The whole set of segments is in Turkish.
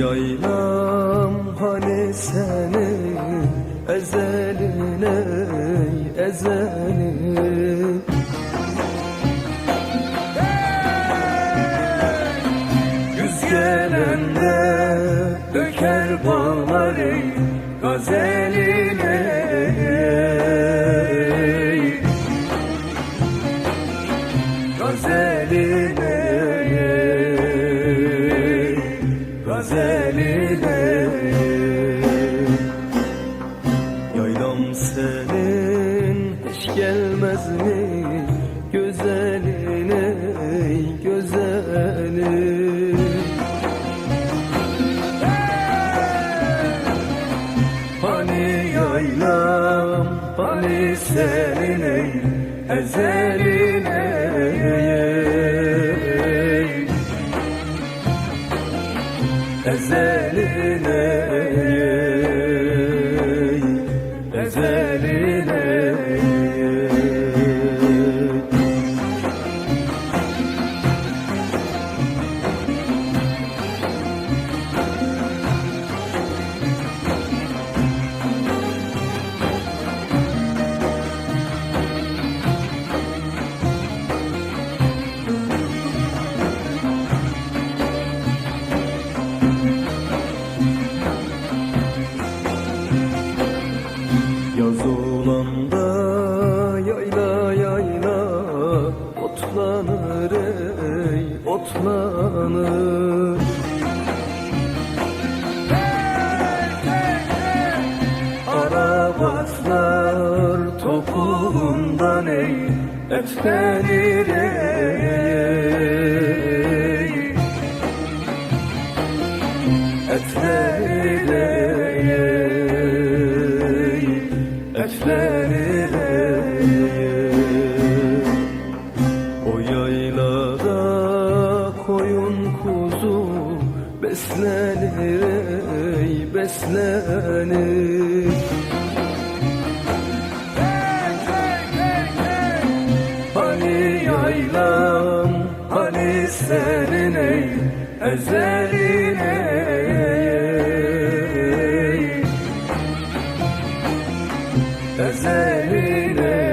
yaylam hani senin ezelin ey ezelin Güz gelende döker bağları gazeline senin ey Arabatlar topuğundan ey Etlenir ey O yaylada koyun kuzu beslenir ey beslenir senin ey Ezelin ey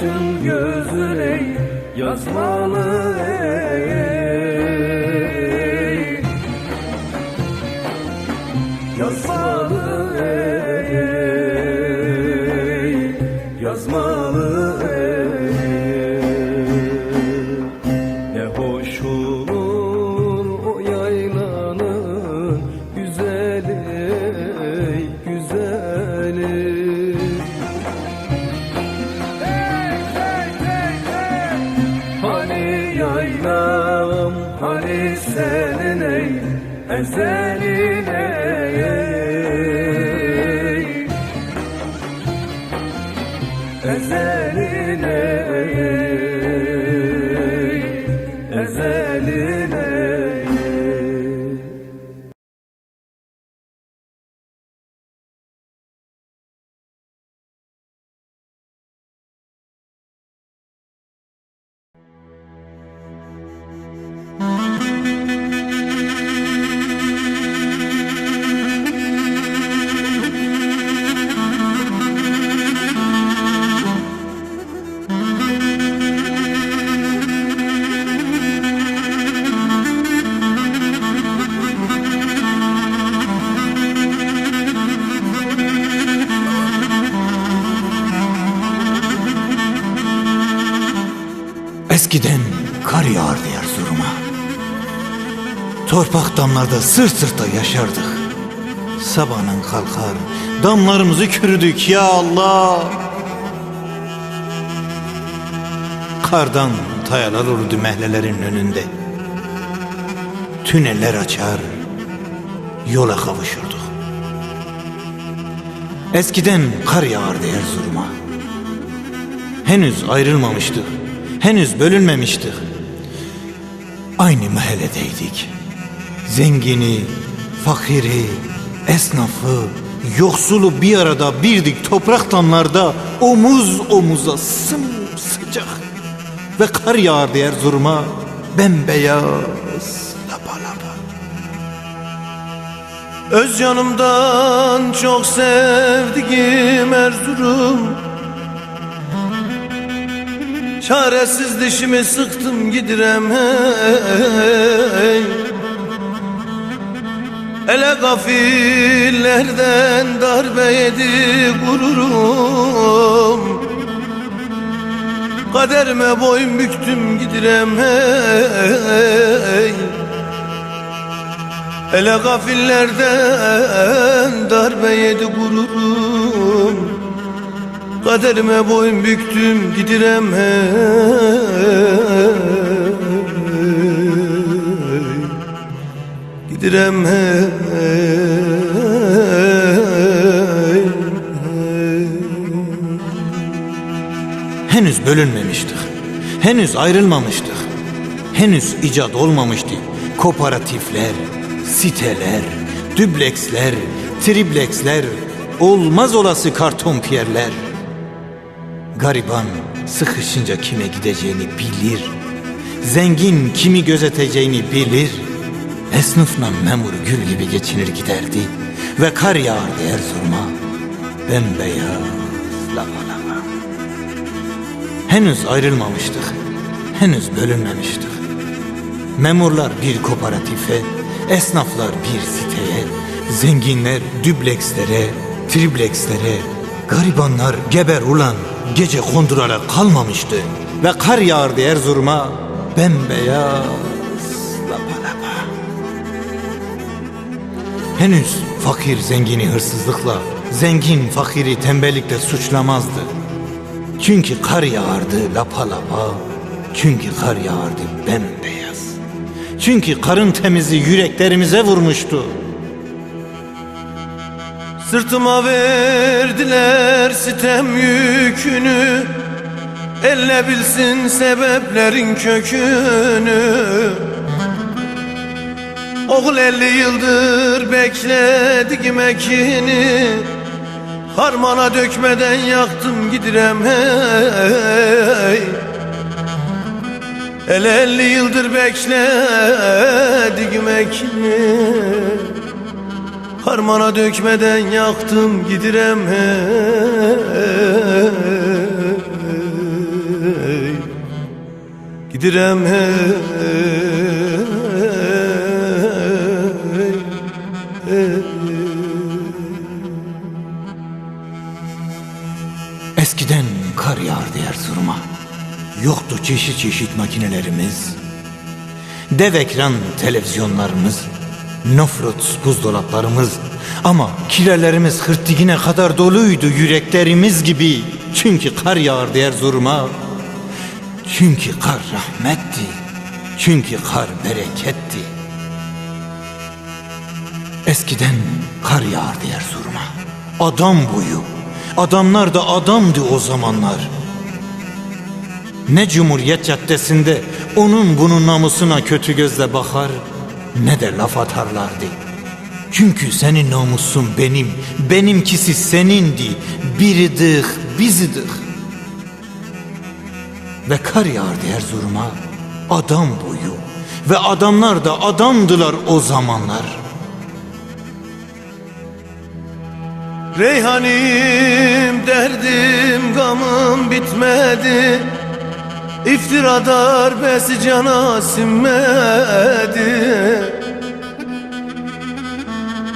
kaşın gözüne yazmalı ey Yazmalı ey Yazmalı ey ezelin ey Eskiden kar yağardı yer torpak damlarda sırt sırta yaşardık. Sabahın kalkar, damlarımızı kürüdük ya Allah. Kardan tayalar olurdu mehlelerin önünde. Tüneller açar, yola kavuşurduk. Eskiden kar yağardı Erzurum'a. Henüz ayrılmamıştık, henüz bölünmemiştik. Aynı mahalledeydik. Zengini, fakiri, esnafı, yoksulu bir arada birdik toprak damlarda omuz omuza sımsıcak. Ve kar yağardı Erzurum'a bembeyaz lapa lapa. Öz yanımdan çok sevdiğim Erzurum Çaresiz dişimi sıktım gidirem hey. Ele gafillerden darbe yedi gururum. Kaderime boyun büktüm gidirem hey. Ele gafillerden darbe yedi gururum Kaderime boyun büktüm gidirem hey Gidirem hey Henüz bölünmemiştik. Henüz ayrılmamıştık. Henüz icat olmamıştı. Kooperatifler, siteler, dübleksler, tripleksler, olmaz olası karton piyerler. Gariban sıkışınca kime gideceğini bilir. Zengin kimi gözeteceğini bilir. Esnafla memur gül gibi geçinir giderdi. Ve kar yağardı Erzurum'a. Bembeyaz lapa. Henüz ayrılmamıştık. Henüz bölünmemiştik. Memurlar bir kooperatife, esnaflar bir siteye, zenginler düblekslere, triplekslere, garibanlar geber ulan gece kondurarak kalmamıştı. Ve kar yağardı Erzurum'a bembeyaz lapa lapa. Henüz fakir zengini hırsızlıkla, zengin fakiri tembellikle suçlamazdı. Çünkü kar yağardı lapa lapa. Çünkü kar yağardı bembeyaz. Çünkü karın temizi yüreklerimize vurmuştu. Sırtıma verdiler sitem yükünü. Elle bilsin sebeplerin kökünü. Oğul elli yıldır bekledik ekini Harmana dökmeden yaktım gidirem hey. El elli yıldır bekledik ekini Harmana dökmeden yaktım gidirem hey Gidirem hey Eskiden kar yağardı Erzurum'a. Yoktu çeşit çeşit makinelerimiz. Dev ekran televizyonlarımız. Nofrut buzdolaplarımız. Ama kirelerimiz hırtigine kadar doluydu yüreklerimiz gibi. Çünkü kar yağardı Erzurum'a. Çünkü kar rahmetti. Çünkü kar bereketti. Eskiden kar yağardı Erzurum'a. Adam boyu. Adamlar da adamdı o zamanlar. Ne Cumhuriyet Caddesi'nde onun bunun namusuna kötü gözle bakar ne de laf atarlardı. Çünkü senin namusun benim, benimkisi senindi. Biridik, bizidik. Ve kar yağardı Erzurum'a adam boyu. Ve adamlar da adamdılar o zamanlar. Reyhanim derdim gamım bitmedi İftira darbesi cana sinmedi.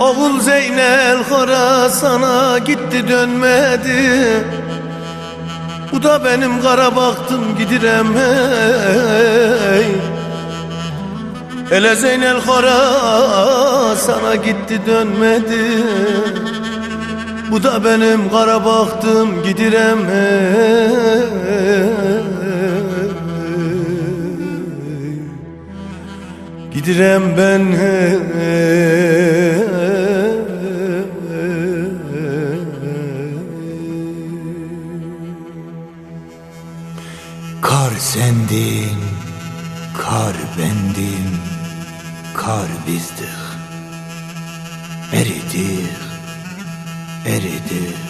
Oğul Zeynel Horasan'a gitti dönmedi. Bu da benim kara baktım gidirem hey Ele Zeynel Kara sana gitti dönmedi. Bu da benim kara baktım gidirem Gidirem ben Kar sendin, kar bendim, kar bizdik. Eridik, eridik.